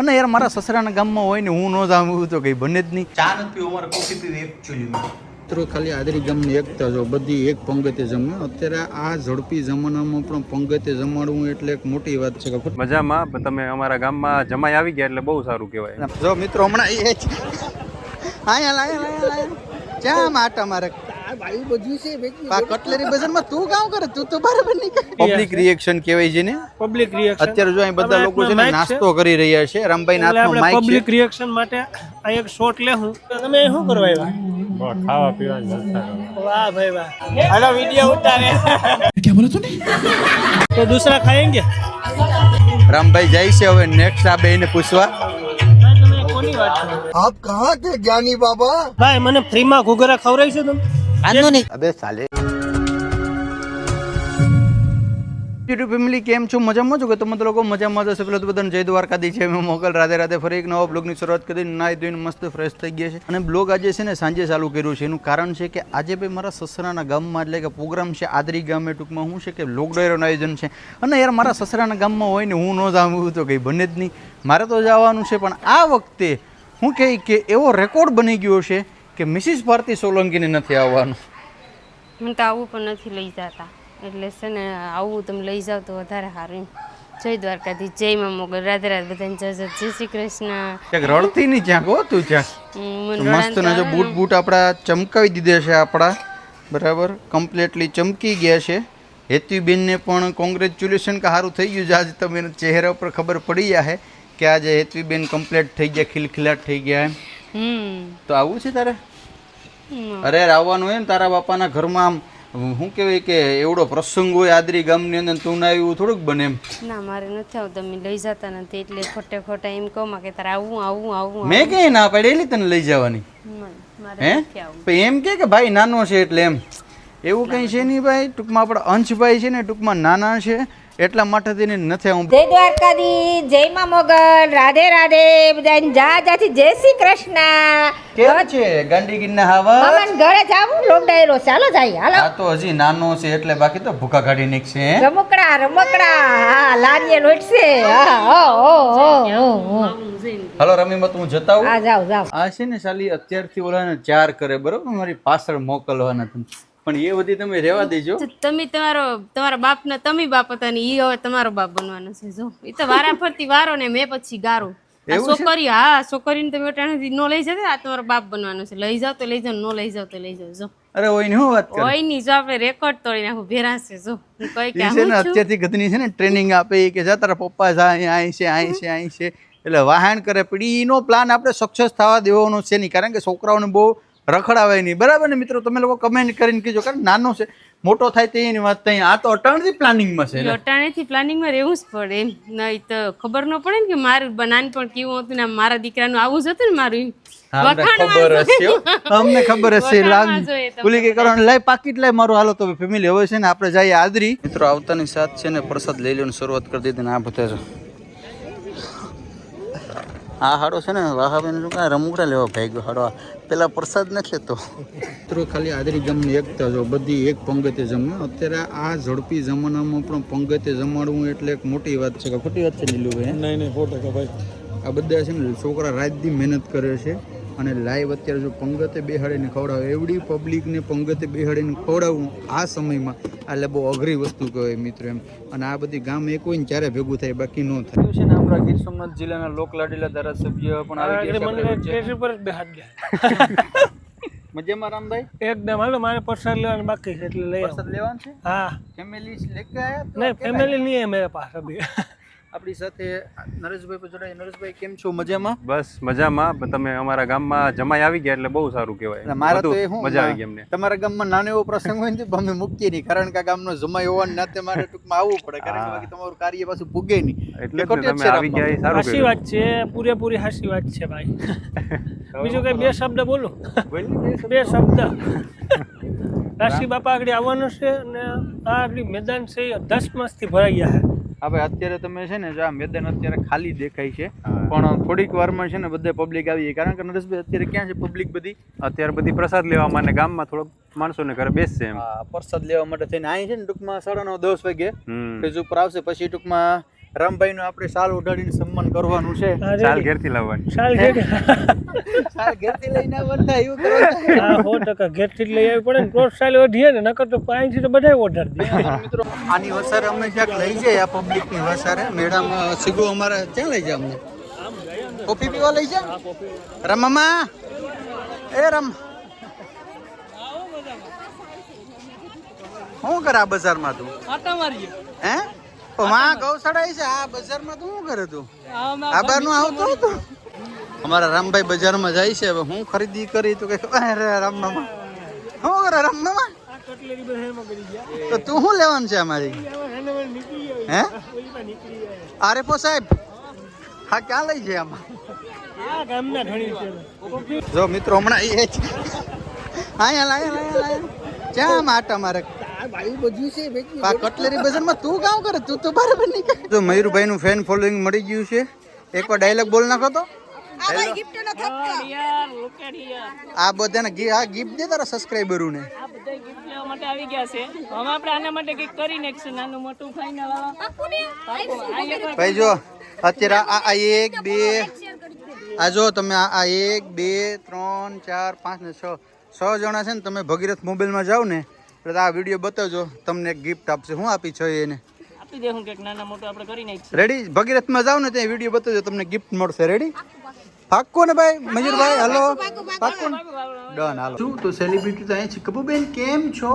અને યાર મારા સસરાના ગામમાં હોય ને હું ન જાઉં તો કંઈ બને જ નહીં. ચા નથી અમારે કોફી પીવી એકચ્યુઅલી મિત્રો ખાલી આદરી ગામની એકતા જો બધી એક પંગતે જમે. અત્યારે આ ઝડપી જમાનામાં પણ પંગતે જમાડવું એટલે એક મોટી વાત છે કે મજામાં પણ તમે અમારા ગામમાં જમાઈ આવી ગયા એટલે બહુ સારું કહેવાય. જો મિત્રો હમણાં એ આયા લાયા લાયા લાયા ચા માટા મારે. કટલેરી બજાર અત્યારે નાસ્તો કરી રહ્યા છે. રામભાઈ ના એક શોટ લે હું તમે શું કરવા આવ્યા? જાય છે હવે નેક્સ્ટ આ બેને પૂછવા. આપ કહા કે જ્ઞાની બાબા? ભાઈ મને ફ્રી માં ઘૂઘરા ખવડાવી છે તમે? અબે સાલે. યુટ્યુબ ફેમિલી કેમ છો? મજામાં છો કે તમે તો લોકો મજામાં જશે પેલો તો બધાને જય દ્વારકાધી છે મેં મોકલ રાધે રાધે ફરી એક નવા બ્લોગની શરૂઆત કરી. નાહી ધોઈને મસ્ત ફ્રેશ થઈ ગયા છે. અને બ્લોગ આજે છે ને સાંજે ચાલુ કર્યું છે. એનું કારણ છે કે આજે ભાઈ મારા સસરાના ગામમાં એટલે કે પ્રોગ્રામ છે આદરી ગામે ટૂંકમાં શું છે કે લોકડાયરોનું આયોજન છે. અને યાર મારા સસરાના ગામમાં હોય ને હું ન જાણવું તો કંઈ બને જ નહીં. મારે તો જવાનું છે પણ આ વખતે હું કહે કે એવો રેકોર્ડ બની ગયો છે કે મિસિસ ભારતી સોલંકીને નથી આવવાનું? મને તો આવું પણ નથી લઈ જતા. એટલે છે ને આવું તમે લઈ જાવ તો વધારે સારું જય દ્વારકાથી જય માં મોગલ. રાધે રાધે બધાને જય જય. જય શ્રી કૃષ્ણ. ક્યાંક રડતી નહીં ક્યાંક હો તું ક્યાંક મસ્ત ને જો બૂટ બૂટ આપણા ચમકાવી દીધા છે આપણા. બરાબર? કમ્પ્લીટલી ચમકી ગયા છે. હેતવીબેનને પણ કોંગ્રેચ્યુલેશન કે સારું થઈ ગયું છે. આજે તમે ચહેરા ઉપર ખબર પડી જાય કે આજે હેતવીબેન કમ્પ્લીટ થઈ ગયા ખિલખિલાટ થઈ ગયા એમ. હમ. તો આવું છે તારે. અરે આવવાનું હોય ને તારા બાપાના ઘરમાં આમ શું કહેવાય કે એવડો પ્રસંગ હોય આદરી ગામની અંદર તું ના એવું થોડુંક બને એમ. ના મારે નથી આવતું તમે લઈ જતા નથી એટલે ખોટે ખોટા એમ કહો માં કે તારે આવું આવું આવું મેં ક્યાંય ના પાડેલી તને લઈ જવાની? હે? એમ કે કે ભાઈ નાનો છે એટલે એમ. એવું કંઈ છે. નહીં ભાઈ? ટૂંકમાં આપણા અંશભાઈ છે ને ટૂંકમાં નાના છે. એટલા માટે તેને નથી હું જય દ્વારકાધી જય માં મોગલ રાધે રાધે બધાને જા જાથી જય શ્રી કૃષ્ણ. કેમ છે? ગાંડીગીરના હાવા મમન ઘરે જાવું લોમડાયેલો ચાલો જાય હાલો આ તો હજી નાનો છે એટલે બાકી તો ભૂખા કાઢી હે? રમકડા રમકડા. હા લારીએ લોટશે. હા હો હો હો. હો હો હાલો હું જતા હા આવું જાવ જાવ આ છે ને સાલી અત્યારથી ઓલાને ચાર કરે બરોબર? મારી પાછળ મોકલવાના તમે પણ એ બધી તમે રહેવા દેજો. તમે તમારો તમારા બાપના તમે બાપ હતા ને એ હવે તમારો બાપ બનવાનો છે જો. એ તો વારા ફરતી વારો ને મેં પછી ગારો. છોકરી હા છોકરીને તમે અટાણેથી નો લઈ જતા આ તમારો બાપ બનવાનો છે. લઈ જાવ તો લઈ જાવ નો લઈ જાવ તો લઈ જાવ જો. અરે ને હું વાત કરે? હોયની જો આપણે રેકોર્ડ તોડી નાખું ભેરા છે જો. કઈ કે છે ને અત્યારથી ગધની છે ને ટ્રેનિંગ આપે કે જા તારા પપ્પા જા અહીં છે અહીં છે અહીં છે. એટલે વાહન કરે પડી એનો પ્લાન આપણે સક્સેસ થવા દેવાનો છે નહીં કારણ કે છોકરાઓને બહુ રખડાવાય નહીં. બરાબર ને મિત્રો? તમે લોકો કમેન્ટ કરીને કહેજો કારણ નાનો છે. મોટો થાય તે એની વાત ત્યાં આ તો અટાણથી પ્લાનિંગમાં છે. અટાણેથી પ્લાનિંગમાં રહેવું જ પડે. એમ. નહીં તો ખબર ન પડે ને કે મારું નાનપણ કેવું હતું ને મારા દીકરાનું આવું જ હતું ને મારું ખબર હશે અમને ખબર હશે. વખાણમાં જોઈએ લાગ તમને કે કરવાનું લાય પાકીટ લાય મારું હાલો તો ફેમિલી હવે છે ને આપણે જઈએ આદરી મિત્રો આવતાની સાથ છે ને પ્રસાદ લઈ લેવાની શરૂઆત કરી દીધી ને આ બધા છે આ હાડો છે ને વાહાબેન શું કાંઈ રમકડા લેવા ભાઈ હાડો. આ. પેલા પ્રસાદ નથી લેતો. મિત્રો ખાલી આદરી ગામની એકતા જો બધી એક પંગતે જમે. અત્યારે આ ઝડપી જમાનામાં પણ પંગતે જમાડવું એટલે એક મોટી વાત છે. કે ખોટી વાત છે નીલુભાઈ નહીં નહીં સો ટકા ભાઈ? આ બધા છે ને છોકરા રાતથી મહેનત કરે છે. અને લાઈવ અત્યારે જો પંગતે બેહાડીને ખવડાવે એવડી પબ્લિકને પંગતે બેહાડીને ખવડાવવું આ સમયમાં એટલે બહુ અઘરી વસ્તુ કહેવાય મિત્રો એમ. અને આ બધી ગામ એક હોય ને ત્યારે ભેગું થાય બાકી ન થાય. છે ને આપણા ગીર સોમનાથ જિલ્લાના લોકલાડીલા ધારાસભ્ય પણ આવી ગયા મજામાં રામભાઈ? એકદમ હાલો મારે પ્રસાદ લેવાનું બાકી છે એટલે લઈ પ્રસાદ લેવાનું છે? હા. ફેમિલી લેકે આયા નહીં ફેમિલી નહીં હે મેરા પાસ અભી આપણી સાથે નરેશભાઈ પણ જોડાયા નરેશભાઈ કેમ છો? મજામાં? બસ મજામાં. તમે અમારા ગામમાં જમાઈ આવી ગયા એટલે બહુ સારું કહેવાય. મારા તો શું મજા આવી ગઈ અમને. તમારા ગામમાં નાનો એવો પ્રસંગ હોય ને અમે મૂકીએ નહીં કારણ કે આ ગામનો જમાઈ હોવાના નાતે મારે ટૂંકમાં આવવું પડે કારણ કે બાકી તમારું કાર્ય પાછું ભૂગે નહીં. એટલે તમે આવી ગયા સારું હાસી વાત છે પૂરેપૂરી હાસી વાત છે ભાઈ. બીજું કઈ બે શબ્દ બોલો? બે શબ્દ. રાશિ બાપા આગળ આવવાનું છે અને આ આગળ મેદાન છે એ દસ માસથી ભરાઈ ગયા છે. હા અત્યારે તમે છે ને જો આ મેદાન અત્યારે ખાલી દેખાય છે પણ થોડીક વારમાં છે ને બધે પબ્લિક આવી જાય. કારણ કે નરેશભાઈ અત્યારે ક્યાં છે પબ્લિક બધી? અત્યારે બધી પ્રસાદ લેવા માટે ગામમાં થોડોક માણસોને ઘરે બેસશે એમ. પ્રસાદ લેવા માટે થઈને અહીં છે ને ટૂંકમાં સાડા નવ દસ વાગે. પેજ ઉપર આવશે પછી ટૂંકમાં રામભાઈ નું આપણે સાલ ઉડાડીને સન્માન કરવાનું છે. હા, ચાલ ready. ઘેરથી લાવવાની. ચાલ ઘેર સાલ ઘેરથી લઈને આવવાનું એવું કરવાનું હા હો ટકા ઘેરથી લઈ આવી પડે ને ક્રોસ સ્ટાઇલ વધીએ ને નકર તો પાણીથી તો બધાય ઓર્ડર દે. મિત્રો આની વસારે અમે ક્યાંક લઈ જાય આ પબ્લિકની વસારે મેળામાં સીગો અમારે ક્યાં લઈ જાય અમને? કોફી પીવા લઈ જાય? રમમા એ રમ. શું કરે આ બજારમાં તું? હે? પણ માં ગૌશાળા છે. આ બજારમાં તું શું કરે તું? આ બારનું આવતો હતો? અમારા રામભાઈ બજારમાં જાય છે. હવે હું ખરીદી કરી તો કે અરે રામમામા શું કરે ગયા. તો તું શું લેવાનું છે અમારી? હે? અરે પો સાહેબ? હા ક્યાં લઈ જાય આમાં? છે. જો મિત્રો હમણાં એ અહીંયા લાયા લાયા લાયા. ક્યાં માટા મારે આ કટલેરી બજારમાં તું કામ કરે? તું તો બરાબર નહીં તો જો મયુરભાઈ નું ફેન ફોલોઈંગ મળી ગયું છે. એકવાર ડાયલોગ બોલ નાખો તો. આ બધાને ગી- આ ગિફ્ટ દે તારા સબસ્ક્રાઈબરોને આ બધા માટે આવી ગયા છે. હવે આપણે આના માટે કંઈક કરી નાખશું નાનું મોટું ફાઇનલ ભાઈ જો અત્યારે આ આ એક બે આ જો તમે આ આ એક બે ત્રણ ચાર પાંચ ને છ. છ જણા છે ને તમે ભગીરથ મોબાઈલમાં જાઓ ને એટલે આ વીડિયો બતાવજો. તમને ગિફ્ટ આપશે. હું આપી છો એને? આપી દેવું કે નાના મોટો આપણે કરી નાખીએ. રેડી ભગીરથમાં જાવ ને ત્યાં વીડિયો બતાવજો. તમને ગિફ્ટ મળશે. રેડી પાક્કો ને ભાઈ? મયુરભાઈ હલો. પાક્કો ને? ડન હાલો શું? તો સેલિબ્રિટી તો અહીંયા છે. કપૂબેન કેમ છો?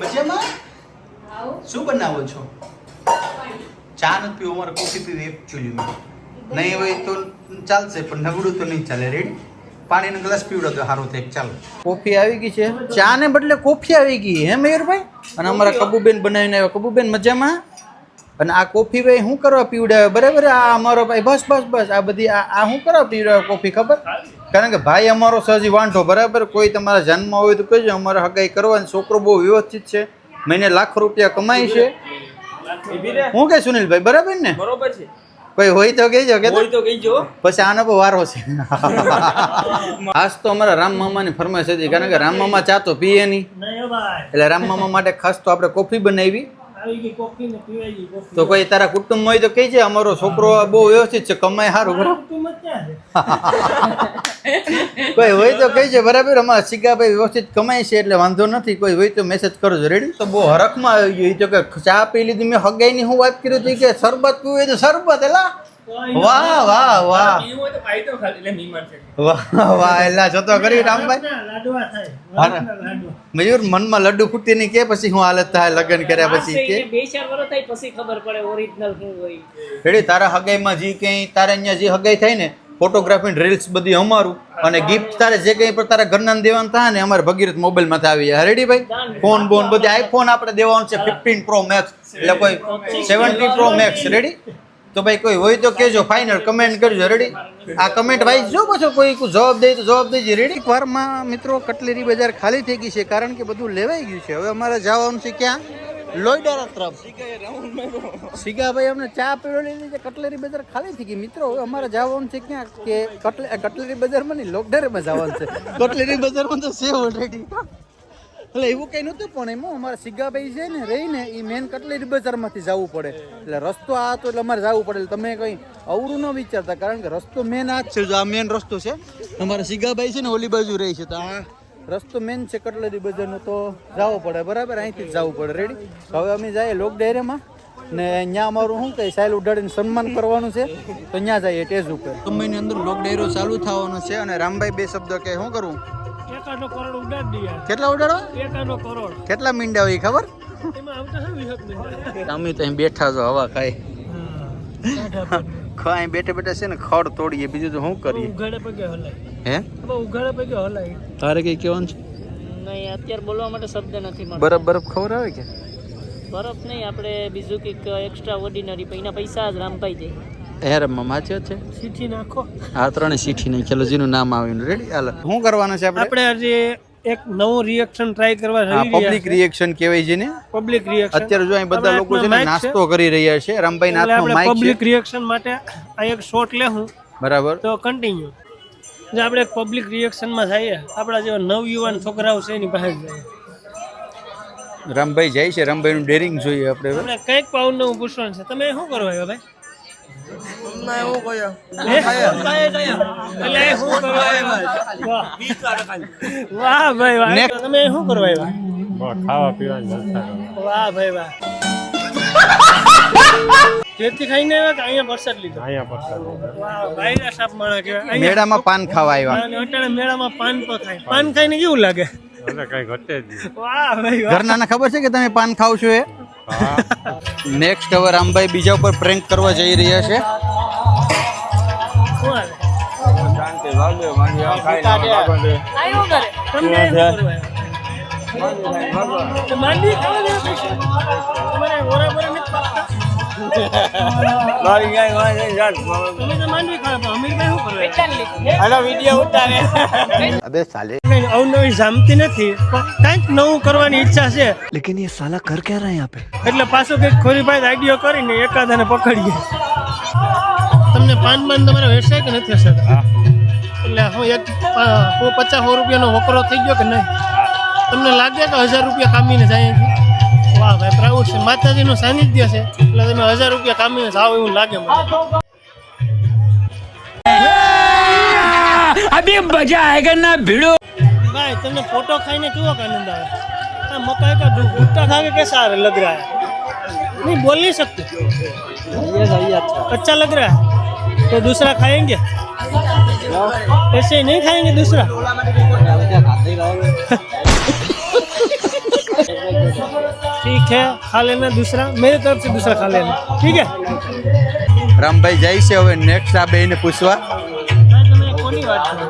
મજામાં? શું બનાવો છો? ચા નથી પીવું અમારે કોફી પીવી એકચ્યુઅલી નહીં હોય તો ચાલશે પણ નબળું તો નહીં ચાલે. રેડી પાણીનો ગ્લાસ પીવડો તો સારું થાય ચાલો. કોફી આવી ગઈ છે. ચા ને બદલે કોફી આવી ગઈ હે મયુરભાઈ? અને અમારા કબુબેન બનાવીને આવ્યા. કબુબેન મજામાં? અને આ કોફી ભાઈ શું કરવા પીવડાવે? બરાબર આ અમારો ભાઈ બસ બસ બસ. આ બધી આ શું કરવા પીવડાવે કોફી ખબર? કારણ કે ભાઈ અમારો સહજી વાંઢો બરાબર? કોઈ તમારા જન્મ હોય તો કહેજો અમારે હગાઈ કરવાની. છોકરો બહુ વ્યવસ્થિત છે. મહિને લાખ રૂપિયા કમાય છે. હું કે સુનિલભાઈ? બરાબર ને? બરોબર છે. કોઈ હોય તો કહેજો કે હોય તો કહેજો. પછી આનો પર વારો છે. આજ તો અમારા રામ મામાની ફરમાઈશ હતી કારણ કે રામ મામા ચા તો પીએ નહીં. નહીં એટલે રામ મામા માટે ખાસ તો આપણે કોફી બનાવી. તો કોઈ તારા કુટુંબ હોય તો કહેજે અમારો છોકરો બહુ વ્યવસ્થિત છે કમાય સારું બરાબર? છે? કોઈ હોય તો કહેજે બરાબર? અમારા સિગાભાઈ વ્યવસ્થિત કમાય છે એટલે વાંધો નથી કોઈ હોય તો મેસેજ કરજો રેડી તો બહુ હરખમાં આવી ગયું તો કે ચા પી લીધી મેં હગાઈ ની હું વાત કરી હતી કે શરબત પીવું તો શરબત એલા? વાહ વાહ વાહ. વાહ વાહ એલા જોતો કરી રામભાઈ. મયુર મનમાં લડ્ડુ ફૂટી ની કે પછી હું હાલત થાય લગ્ન કર્યા પછી કે? બે ચાર વર્ષ થાય પછી ખબર પડે ઓરિજિનલ શું હોય. રેડી તારા હગાઈમાં જે કંઈ તારે અહીંયા જે હગાઈ થાય ને ફોટોગ્રાફી રીલ્સ બધી અમારું. અને ગિફ્ટ તારે જે કંઈ પણ તારા ઘરના દેવાનું થાય ને અમારે ભગીરથ મોબાઈલમાંથી આવી જાય. રેડી ભાઈ? ફોન બોન બધી આઈફોન આપણે દેવાનું છે ફિફ્ટીન પ્રો મેક્સ એટલે કોઈ સેવન્ટી પ્રો મેક્સ રેડી તો ભાઈ કોઈ હોય તો કેજો ફાઇનલ કમેન્ટ કરજો રેડી આ કમેન્ટ વાઈસ જો પાછો કોઈ જવાબ દે તો જવાબ દેજે રેડી વારમાં મિત્રો કટલેરી બજાર ખાલી થઈ ગઈ છે કારણ કે બધું લેવાઈ ગયું છે. હવે અમારે જવાનું છે ક્યાં? લોઈડારા તરફ. સિગાભાઈ અમને ચા લઈ લીધી કટલેરી બજાર ખાલી થઈ ગઈ. મિત્રો હવે અમારે જવાનું છે ક્યાં? કે કટલે કટલેરી બજારમાં નહીં લોકડરમાં જવાનું છે. કટલેરી બજારમાં તો સેવ ઓલરેડી એટલે એવું કઈ નહોતું, પણ એમાં અમારા સિગાભાઈ છે ને, રહીને એ મેન કટલેરી બજારમાંથી જવું પડે. એટલે રસ્તો આ હતો એટલે અમારે જવું પડે. એટલે તમે કંઈ અવરું ન વિચારતા, કારણ કે રસ્તો મેન આ જ છે. જો આ મેન રસ્તો છે, અમારા સિગાભાઈ છે ને ઓલી બાજુ રહી છે. તો આ રસ્તો મેન છે કટલેરી બજારનો, તો જવું પડે. બરાબર? અહીંથી જ જવું પડે. રેડી હવે અમે જઈએ લોક ડેરેમાં ને અહીંયા અમારું શું કહે સાયલ ઉડાડીને સન્માન કરવાનું છે. તો ત્યાં જઈએ ટેજ ઉપર. કંપનીની અંદર લોક ડેરો ચાલુ થવાનો છે અને રામભાઈ બે શબ્દ કે શું કરવું એકાદો કરોડ ઉડાડી દઈએ કેટલા ઉડાડવા એકાદો કરોડ. કેટલા મીંડા હોય ખબર? અમે તો અહીં બેઠા છો હવા ખાઈ. ખાઈ બેઠા બેઠા. છે ને ખડ તોડીએ બીજું તો શું કરીએ? ઉઘાડે પગે હલાય. હે? ઉઘાડે પગે હલાય. તારે કઈ કહેવાનું છે? નહીં અત્યારે બોલવા માટે શબ્દ નથી મળતો. બરફ બરફ ખબર આવે કે? બરફ નહીં આપણે બીજું કંઈક એક્સ્ટ્રા ઓર્ડિનરી એના પૈસા જ રામભાઈ દે હે રમવા માચે છે? સીઠી નાખો. આ ત્રણે સીઠી નહીં ખેલો જેનું નામ આવ્યું રેડી હાલો. શું કરવાનું છે આપણે? આપણે આજે એક નવું રિએક્શન ટ્રાય કરવા પબ્લિક રિએક્શન કહેવાય છે ને પબ્લિક રિએક્શન અત્યારે જો અહીં બધા લોકો છે ને નાસ્તો કરી રહ્યા છે રામભાઈ નાથનો માઇક પબ્લિક રિએક્શન માટે આ એક શોટ લેવું બરાબર. તો કન્ટિન્યુ જે આપણે પબ્લિક રિએક્શનમાં જઈએ આપણા જેવા નવયુવાન છોકરાઓ છે એની પાસે જઈએ. રામભાઈ જાય છે રામભાઈનું ડેરિંગ જોઈએ આપણે કંઈક પાઉન્ડનું પૂછવાનું છે. તમે શું કરવા આવ્યા ભાઈ? હે? એટલે શું કરવા આવ્યા? વાહ. વાહ ભાઈ વાહ. તમે શું કરવા આવ્યા? ખાવા પીવા વાહ ભાઈ વાહ. ઘેરથી ખાઈને આવ્યા કે અહીંયા પ્રસાદ લીધો? અહીંયા પડતા વાહ ભાઈ સાપ માણા કહેવાય. મેળામાં પાન ખાવા આવ્યા. અટાણે મેળામાં પાન પર ખાય. પાન ખાઈને કેવું લાગે? એટલે કઈ ઘટે જ વાહ ભાઈ વાહ. ઘરનાને ખબર છે કે તમે પાન ખાવ છો એ? નેક્સ્ટ હવે રામભાઈ બીજા ઉપર પ્રેન્ક કરવા જઈ રહ્યા છે? અબે સાલે. અવનવી જામતી નથી પણ કંઈક નવું કરવાની ઈચ્છા છે लेकिन ये साला कर क्या रहा है यहाँ पे એટલે પાછો કંઈક ખોરીભાઈ આઈડિયો કરીને એકાદાને પકડીએ તમને પાન બાન તમારે વેચાય કે નથી હશે એટલે હું એક પા- હું પચાસ સો રૂપિયાનો વકરો થઈ ગયો કે નહીં તમને લાગે કે હજાર રૂપિયા કામીને જાય અહીંથી? વાહ ભાઈ પ્રાઉડ છે માતાજીનું સાનિધ્ય છે એટલે તમે હજાર રૂપિયા કામીને જાઓ એવું લાગે મને ભાઈ તમને ફોટો ખાઈને કેવો આનંદ આવે આ મકાઈ का भुट्टा खा के कैसा लग रहा है नहीं बोल नहीं सकते अच्छा लग रहा है तो दूसरा खाएंगे ऐसे ही नहीं खाएंगे दूसरा ठीक है खा लेना दूसरा मेरी तरफ से दूसरा खा लेना ठीक है રામભાઈ જાય છે હવે નેક્સ્ટ આ બેને પૂછવા ભાઈ, તમે કોની વાત કરો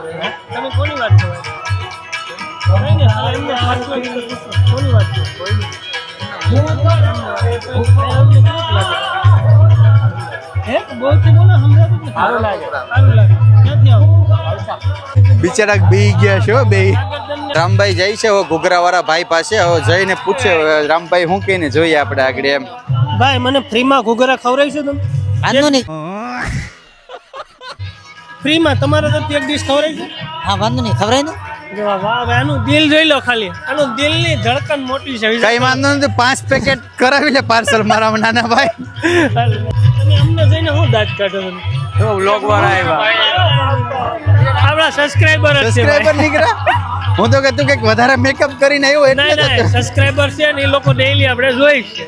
તમે કોની વાત કરો બિચારા બી ગયા છે હો બે રામભાઈ જાય છે ઘોઘરા ઘૂઘરાવાળા ભાઈ પાસે. હવે જઈને પૂછે રામભાઈ શું કહીને જોઈએ આપણે આગળ એમ. ભાઈ મને ફ્રીમાં ઘૂઘરા છે તમે? વાંધો નહીં. ફ્રીમાં તમારા તરફથી એક ડીશ છે? હા વાંધો નહીં. ખબર ને જો વાહ આનું દિલ જોઈ લો ખાલી. આનું દિલની ધડકન મોટી છે કઈ વાંધો નથી પાંચ પેકેટ કરાવી લે પાર્સલ મારા નાના ભાઈ. તમે અમને જોઈને હું દાંત કાઢો તમે બ્લોગ વાળા આવ્યા. આપણા સબસ્ક્રાઇબર સબસ્ક્રાઇબર નીકળ્યા? હું તો કે તું કંઈક વધારે મેકઅપ કરીને આવ્યો ના એટલે સબસ્ક્રાઇબર છે ને એ લોકો ડેઈલી આપણે જોઈ છે.